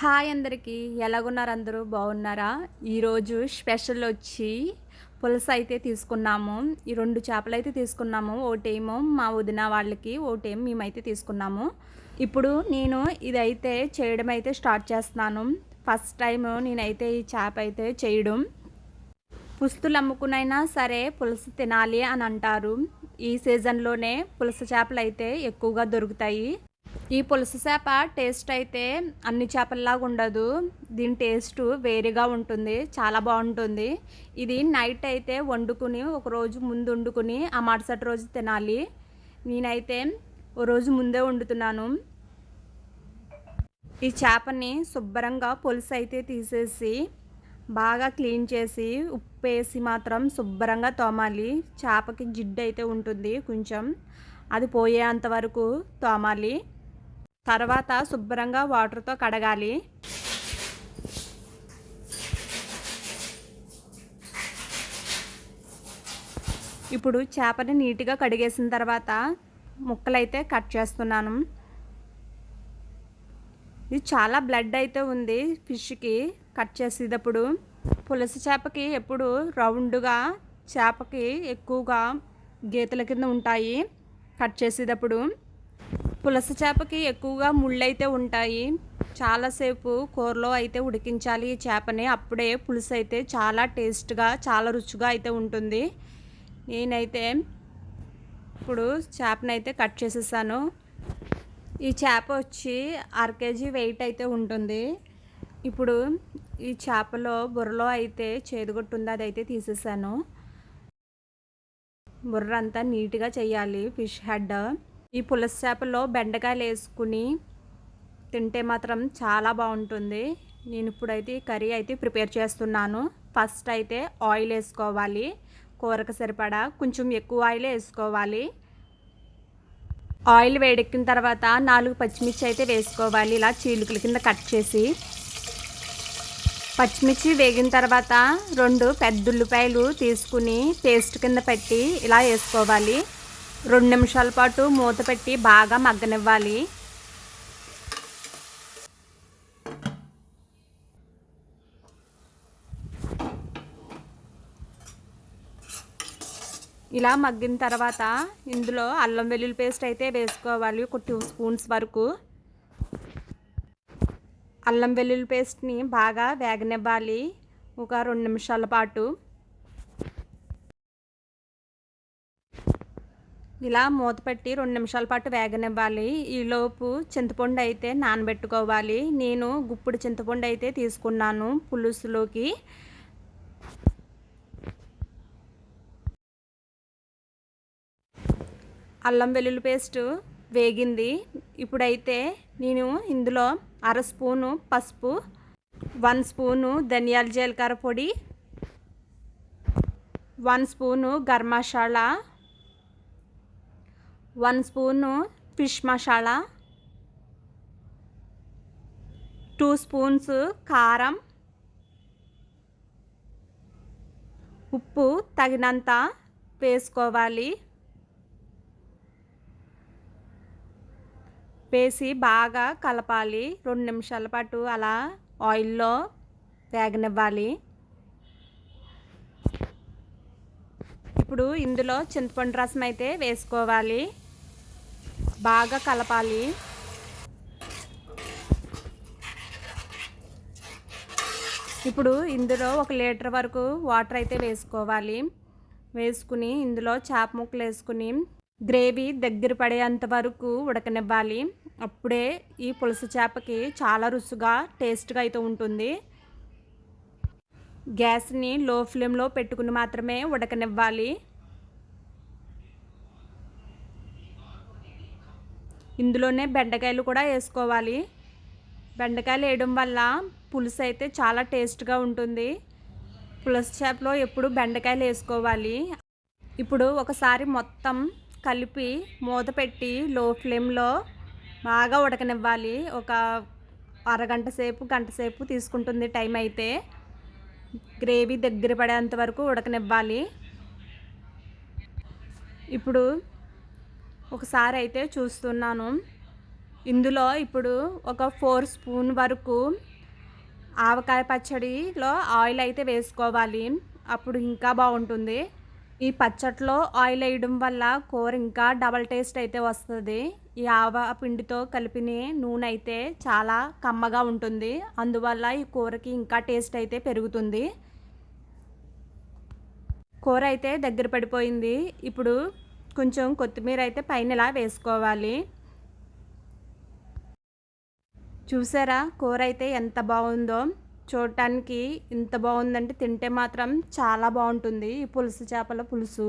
Hi అందరికీ. ఎలాగున్నారు అందరూ? బాగున్నారా? ఈరోజు స్పెషల్ వచ్చి పులస అయితే తీసుకున్నాము. ఈ రెండు చేపలు అయితే తీసుకున్నాము. ఒకటేమో మా వదిన వాళ్ళకి ఒకటేమో మేమైతే తీసుకున్నాము. ఇప్పుడు నేను ఇదైతే చేయడం అయితే స్టార్ట్ చేస్తున్నాను. ఫస్ట్ టైం నేనైతే ఈ చేప అయితే చేయడం. పుస్తులు అమ్ముకునైనా సరే పులుసు తినాలి అని అంటారు. ఈ సీజన్లోనే పులస చేపలు అయితే ఎక్కువగా దొరుకుతాయి. ఈ పులస చేప టేస్ట్ అయితే అన్ని చేపల్లాగా ఉండదు. దీని టేస్ట్ వేరేగా ఉంటుంది. చాలా బాగుంటుంది. ఇది నైట్ అయితే వండుకుని ఒక రోజు ముందు వండుకుని ఆ మరుసటి రోజు తినాలి. నేనైతే ఓ రోజు ముందే వండుతున్నాను. ఈ చేపని శుభ్రంగా పులుసు అయితే తీసేసి బాగా క్లీన్ చేసి ఉప్పు వేసి మాత్రం శుభ్రంగా తోమాలి. చేపకి జిడ్డు అయితే ఉంటుంది కొంచెం. అది పోయేంత వరకు తోమాలి. తర్వాత శుభ్రంగా వాటర్తో కడగాలి. ఇప్పుడు చేపని నీట్గా కడిగేసిన తర్వాత ముక్కలైతే కట్ చేస్తున్నాను. ఇది చాలా బ్లడ్ అయితే ఉంది ఫిష్కి కట్ చేసేటప్పుడు. పులస చేపకి ఎప్పుడు రౌండ్గా చేపకి ఎక్కువగా గీతల కింద ఉంటాయి కట్ చేసేటప్పుడు. పులస చేపకి ఎక్కువగా ముళ్ళైతే ఉంటాయి. చాలాసేపు కూరలో అయితే ఉడికించాలి ఈ చేపని. అప్పుడే పులుసు అయితే చాలా టేస్ట్గా చాలా రుచిగా అయితే ఉంటుంది. నేనైతే ఇప్పుడు చేపని అయితే కట్ చేసేసాను. ఈ చేప వచ్చి అర కేజీ వెయిట్ అయితే ఉంటుంది. ఇప్పుడు ఈ చేపలో బుర్రలో అయితే చేదుగొట్టుంది అది అయితే తీసేసాను. బుర్ర అంతా నీట్గా చేయాలి ఫిష్ హెడ్. ఈ పులస చేపలో బెండకాయలు వేసుకుని తింటే మాత్రం చాలా బాగుంటుంది. నేను ఇప్పుడైతే కర్రీ అయితే ప్రిపేర్ చేస్తున్నాను. ఫస్ట్ అయితే ఆయిల్ వేసుకోవాలి. కూరకు సరిపడా కొంచెం ఎక్కువ ఆయిల్ వేసుకోవాలి. ఆయిల్ వేడెక్కిన తర్వాత నాలుగు పచ్చిమిర్చి అయితే వేసుకోవాలి. ఇలా చీలుకల కింద కట్ చేసి. పచ్చిమిర్చి వేగిన తర్వాత రెండు పెద్ద ఉల్లిపాయలు తీసుకుని పేస్ట్ కింద పెట్టి ఇలా వేసుకోవాలి. రెండు నిమిషాల పాటు మూత పెట్టి బాగా మగ్గనివ్వాలి. ఇలా మగ్గిన తర్వాత ఇందులో అల్లం వెల్లుల్లి పేస్ట్ అయితే వేసుకోవాలి ఒక టూ స్పూన్స్ వరకు. అల్లం వెల్లుల్లి పేస్ట్ని బాగా వేగనివ్వాలి ఒక రెండు నిమిషాల పాటు. ఇలా మూత పెట్టి రెండు నిమిషాల పాటు వేగనివ్వాలి. ఈలోపు చింతపండు అయితే నానబెట్టుకోవాలి. నేను గుప్పుడు చింతపండు అయితే తీసుకున్నాను పులుసులోకి. అల్లం వెల్లుల్లి పేస్ట్ వేగింది. ఇప్పుడైతే నేను ఇందులో అర స్పూను పసుపు వన్ స్పూను ధనియాల జీలకర్ర పొడి one spoon garam masala one spoon fish masala two spoons కారం ఉప్పు తగినంత వేసుకోవాలి. వేసి బాగా కలపాలి. రెండు నిమిషాల పాటు అలా ఆయిల్లో వేగనివ్వాలి. ఇప్పుడు ఇందులో చింతపండు రసం అయితే వేసుకోవాలి. బాగా కలపాలి. ఇప్పుడు ఇందులో ఒక లీటర్ వరకు వాటర్ అయితే వేసుకోవాలి. వేసుకుని ఇందులో చేప ముక్కలు వేసుకుని గ్రేవీ దగ్గర పడేంత వరకు ఉడకనివ్వాలి. అప్పుడే ఈ పులుసు చేపకి చాలా రుచిగా టేస్ట్గా అయితే ఉంటుంది. గ్యాస్ని లో ఫ్లేమ్లో పెట్టుకుని మాత్రమే ఉడకనివ్వాలి. ఇందులోనే బెండకాయలు కూడా వేసుకోవాలి. బెండకాయలు వేయడం వల్ల పులుసు అయితే చాలా టేస్ట్గా ఉంటుంది. పులుసు చేపలో ఎప్పుడు బెండకాయలు వేసుకోవాలి. ఇప్పుడు ఒకసారి మొత్తం కలిపి మూత పెట్టి లో ఫ్లేమ్లో బాగా ఉడకనివ్వాలి. ఒక అరగంట సేపు గంట సేపు తీసుకుంటుంది టైం అయితే. గ్రేవీ దగ్గర పడేంత వరకు ఉడకనివ్వాలి. ఇప్పుడు ఒకసారి అయితే చూస్తున్నాను. ఇందులో ఇప్పుడు ఒక ఫోర్ స్పూన్ వరకు ఆవకాయ పచ్చడిలో ఆయిల్ అయితే వేసుకోవాలి. అప్పుడు ఇంకా బాగుంటుంది. ఈ పచ్చట్లో ఆయిల్ వేయడం వల్ల కూర ఇంకా డబల్ టేస్ట్ అయితే వస్తుంది. ఈ ఆవ పిండితో కలిపిన నూనె అయితే చాలా కమ్మగా ఉంటుంది. అందువల్ల ఈ కూరకి ఇంకా టేస్ట్ అయితే పెరుగుతుంది. కూర అయితే దగ్గర పడిపోయింది. ఇప్పుడు కొంచెం కొత్తిమీర అయితే పైన ఇలా వేసుకోవాలి. చూసారా? కూర అయితే ఎంత బాగుందో. చూడటానికి ఇంత బాగుందంటే తింటే మాత్రం చాలా బాగుంటుంది ఈ పులుసు చేపల పులుసు.